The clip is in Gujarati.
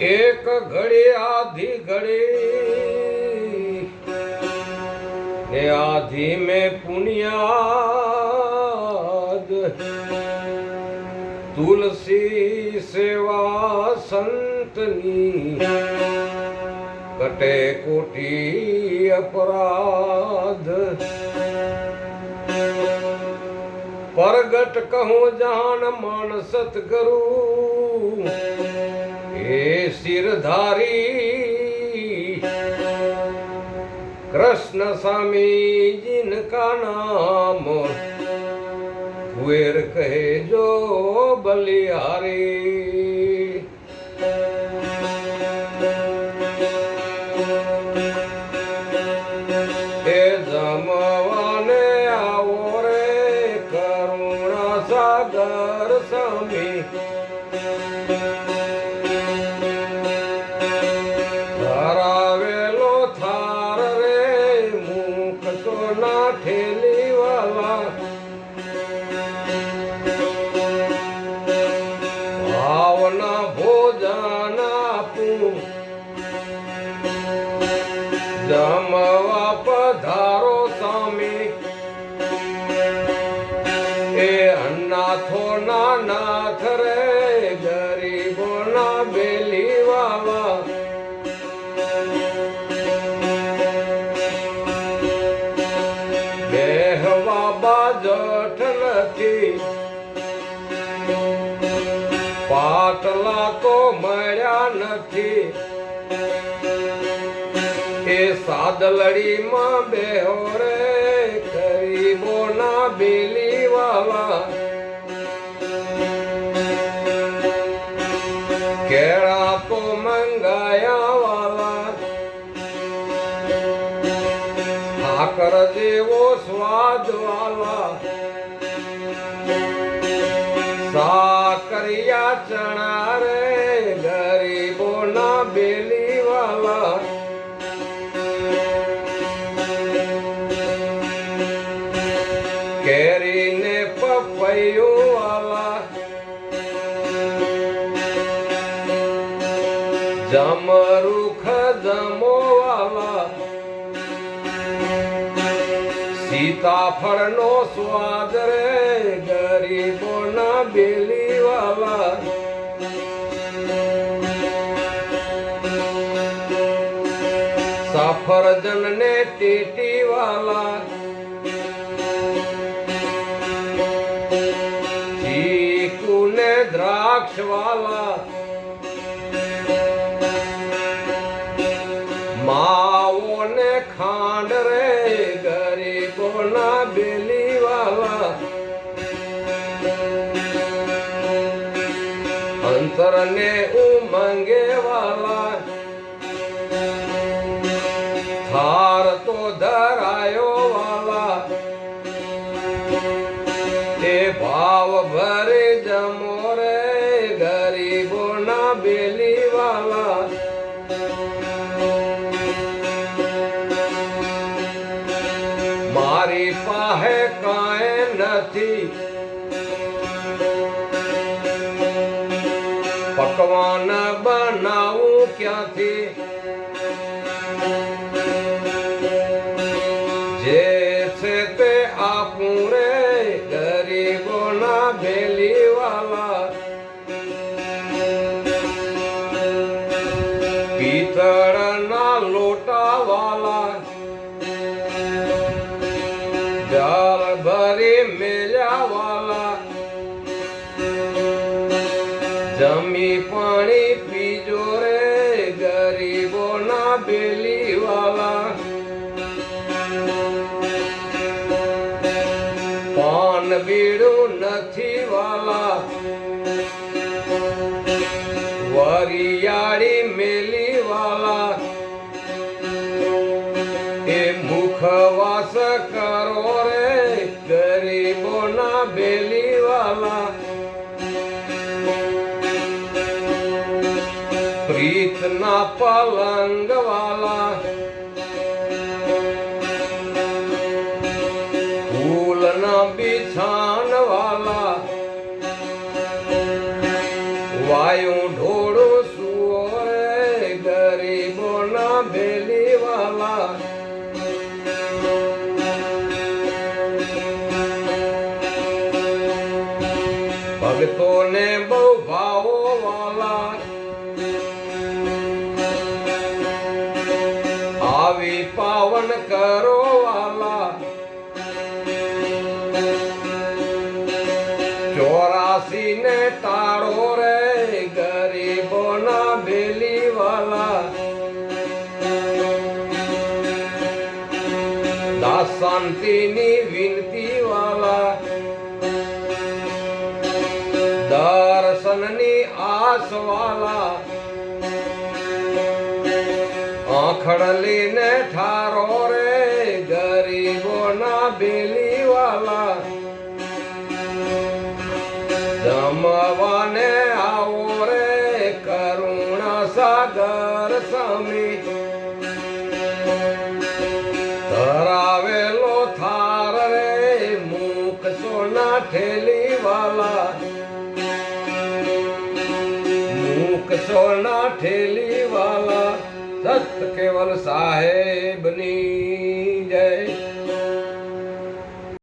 એક ઘડી આધી ઘડી. એ આધી મેં પુણ્યાદ. તુલસી સેવા સંતની. કટે કોટી અપરાધ. પરગટ કહો જાન માન સતગુરુ હે શિરધારી કૃષ્ણ સ્વામી જિનકા નામ. કુએર કહેજો બલિહારી. એ અન્નાથો ના નાથ રે, ગરીબો ના બેલી વાવા. બેહવા બાજઠ નથી. પાટલા તો મળ્યા નથી. એ સાદલડીમાં બેહો રે, ગરીબો ના બેલી વાલા કેળા તો મંગાયા વાલા ઠાકર જેવો સ્વાદ વાલા સાકરિયા ચણા રે. જમરૂખ જમો વાલા સીતાફળનો સ્વાદ રે ગરીબોના બેલી વાલા સફરજન ને ટીટી વાલા ચીકુ ને દ્રાક્ષ વાલા માવો ને ખાંડ રે? ગરીબો ના બેલી વાલા અંતર ને ઉમંગે વાલા. થાર તો ધરાયો વાલા. એ ભાવ ભરે જમો રે ગરીબો ના બેલી વાલા. પાસે કાંઈ નથી. પકવાન બનાવું ક્યાંથી? જે છે તે આપું રે જલ ભરી મેળાવાલા. જમી પાણી પીજો રે ગરીબોના બેલી વાલા પાન બીડું નથી વાલા. વરિયાળી મેલી પ્રીતના પલંગવાલા. ફૂલના બિછાનવાલા. વાયુ ઢોળો સુઓરે ગરીબોના બેલીવાલા ભક્તોને બહુ ચોરાસી ને તાળો રે, ગરીબોના બેલી વાલા દાસ શાંતિની વિનતી વાલા દર્શનની આસ વાલા આખડલીને ઠારો રે બેલી વાલા જમવાને આવો રે કરુણા સાગર સમી ધરાવેલો થાર રે મુખ સોના ઠેલી વાલા મુખ સોના ઠેલી વાલા સત કેવલ સાહેબ